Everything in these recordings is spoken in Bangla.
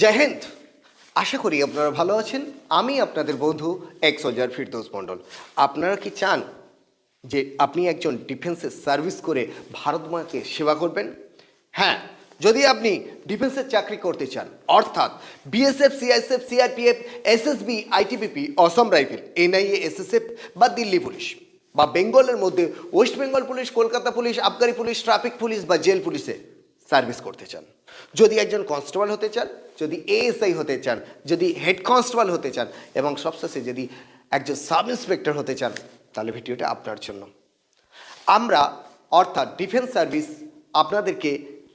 জয় হিন্দ। আশা করি আপনারা ভালো আছেন। আমি আপনাদের বন্ধু এক্স সোলজার ফিরদৌস মণ্ডল। আপনারা কি চান যে আপনি একজন ডিফেন্সের সার্ভিস করে ভারত মাকে সেবা করবেন? হ্যাঁ যদি আপনি ডিফেন্সের চাকরি করতে চান, অর্থাৎ BSF, CISF, CRPF, SSB, ITBP, Assam rifle, NIA, SSF বা দিল্লি পুলিশ বা বেঙ্গলের মধ্যে west Bengal police, Kolkata police আবগারি পুলিশ, ট্রাফিক পুলিশ বা জেল পুলিশে সার্ভিস করতে চান। যদি একজন কনস্টেবল হতে চান, যদি এএসআই হতে চান, যদি হেড কনস্টেবল হতে চান এবং সবশেষে যদি একজন সাব ইন্সপেক্টর হতে চান, তাহলে ভিডিওটা আপনার জন্য। আমরা অর্থাৎ ডিফেন্স সার্ভিস আপনাদেরকে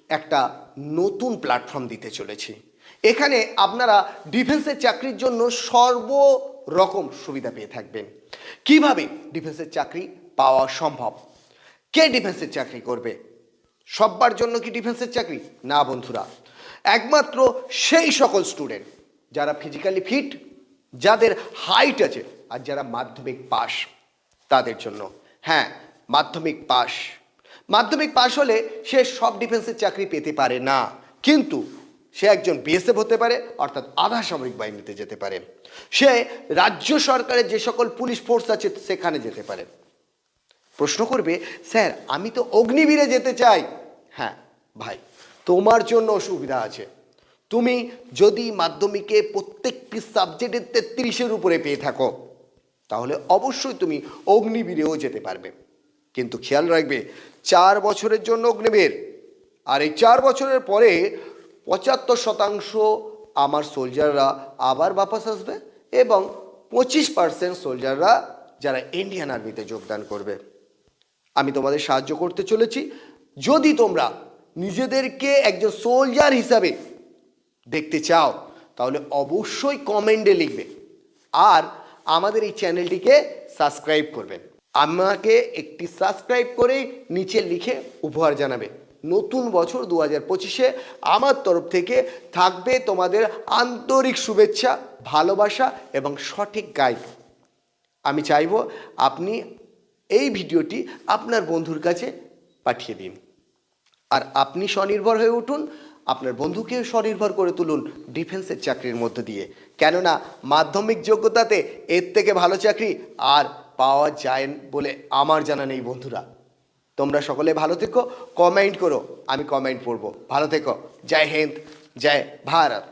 একটা নতুন প্ল্যাটফর্ম দিতে চলেছি। এখানে আপনারা ডিফেন্সের চাকরির জন্য সর্বরকম সুবিধা পেয়ে থাকবেন। কীভাবে ডিফেন্সের চাকরি পাওয়া সম্ভব? কে ডিফেন্সের চাকরি করবে? সব্বার জন্য কি ডিফেন্সের চাকরি? না বন্ধুরা। একমাত্র সেই সকল স্টুডেন্ট যারা ফিজিক্যালি ফিট যাদের হাইট আছে আর যারা মাধ্যমিক পাস তাদের জন্য। হ্যাঁ মাধ্যমিক পাস মাধ্যমিক পাস হলে সে সব ডিফেন্সের চাকরি পেতে পারে না। কিন্তু সে একজন বিএসএফ হতে পারে, অর্থাৎ আধা সামরিক বাহিনীতে যেতে পারে। সে রাজ্য সরকারের যে সকল পুলিশ ফোর্স আছে, সেখানে যেতে পারে। প্রশ্ন করবে, স্যার, আমি তো অগ্নিবীরে যেতে চাই। হ্যাঁ ভাই, তোমার জন্য সুবিধা আছে। তুমি যদি মাধ্যমিকে প্রত্যেকটি সাবজেক্টের তেত্রিশের উপরে পেয়ে থাকো, তাহলে অবশ্যই তুমি অগ্নিবীরেও যেতে পারবে। কিন্তু খেয়াল রাখবে, চার বছরের জন্য অগ্নিবীর, আর এই চার বছরের পরে পঁচাত্তর শতাংশ আমার সোলজাররা আবার বাপাস আসবে এবং পঁচিশ পার্সেন্ট সোলজাররা যারা ইন্ডিয়ান আর্মিতে যোগদান করবে। আমি তোমাদের সাহায্য করতে চলেছি যদি তোমরা নিজেদেরকে একজন সোলজার হিসাবে দেখতে চাও, তাহলে অবশ্যই কমেন্টে লিখবে। আর আমাদের এই চ্যানেলটিকে সাবস্ক্রাইব করবেন আমাকে একটি সাবস্ক্রাইব করে নিচে লিখে উপহার জানাবে। নতুন বছর দু হাজার পঁচিশে আমার তরফ থেকে থাকবে তোমাদের আন্তরিক শুভেচ্ছা, ভালোবাসা এবং সঠিক গাইড আমি চাইব আপনি এই ভিডিওটি আপনার বন্ধুর কাছে পাঠিয়ে দিন। আর আপনি স্বনির্ভর হয়ে উঠুন, আপনার বন্ধুকেও স্বনির্ভর করে তুলুন ডিফেন্সের চাকরির মধ্য দিয়ে। কেননা মাধ্যমিক যোগ্যতাতে এর থেকে ভালো চাকরি আর পাওয়া যায় বলে আমার জানা নেই বন্ধুরা। তোমরা সকলে ভালো থেকো, কমেন্ট করো, আমি কমেন্ট পড়ব। ভালো থেকো। জয় হিন্দ, জয় ভারত।